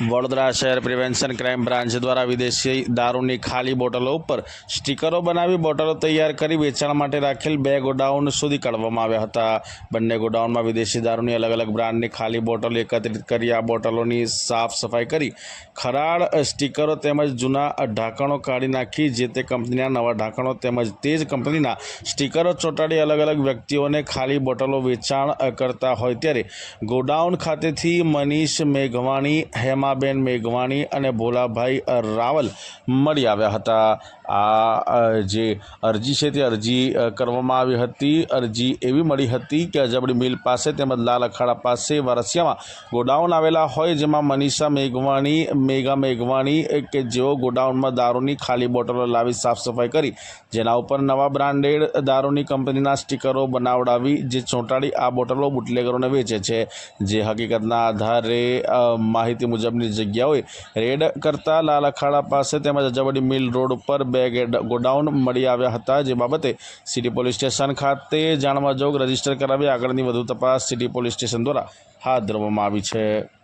વડોદરા શહેર prevention crime branch દ્વારા વિદેશી દારૂની ખાલી બોટલો ઉપર સ્ટીકરો બનાવી બોટલો તૈયાર કરી વેચાણ માટે રાખેલ બે ગોડાઉન સુધી કાઢવામાં આવ્યા હતા. બંને ગોડાઉનમાં વિદેશી દારૂની અલગ અલગ બ્રાન્ડની ખાલી બોટલ એકત્રિત કરી આ બોટલોની સાફ સફાઈ કરી ખરાળ સ્ટીકરો તેમજ જૂના ઢાંકણો કાઢી નાખી, જે તે કંપનીના નવા ઢાંકણો તેમજ તે જ કંપનીના સ્ટીકરો ચોંટાડી અલગ અલગ વ્યક્તિઓને ખાલી બોટલો વેચાણ કરતા હોય ત્યારે ગોડાઉન ખાતેથી મનીષ મેઘવાણી હેમાબેન મેઘવાણી અને ભોલાભાઈ રાવલ મળી આવ્યા હતા. આ જે અરજી છે તે અરજી કરવામાં આવી હતી. અરજી એવી મળી હતી કે અજબડી મિલ પાસે તેમજ લાલ અખાડા પાસે વરસિયામાં ગોડાઉન આવેલા હોય, જેમાં મનીષા મેઘવાણી, મેઘા મેઘવાણી કે જેઓ ગોડાઉનમાં દારૂની ખાલી બોટલો લાવી સાફ સફાઈ કરી, જેના ઉપર નવા બ્રાન્ડેડ દારૂની કંપનીના સ્ટીકરો બનાવડાવી, જે ચોંટાડી આ બોટલો બુટલેગરોને વેચે છે. જે હકીકતના આધારે માહિતી મુજબની જગ્યાઓએ રેડ કરતા લાલ અખાડા પાસે તેમજ અજબડી મિલ રોડ ઉપર બે ગેડ- ગોડાઉન મળી આવ્યા હતા. જે બાબતે સિટી પોલીસ સ્ટેશન ખાતે જાણવા જોગ રજિસ્ટર કરાવી આગળની વધુ તપાસ સિટી પોલીસ સ્ટેશન દ્વારા હાથ ધરવામાં આવી છે.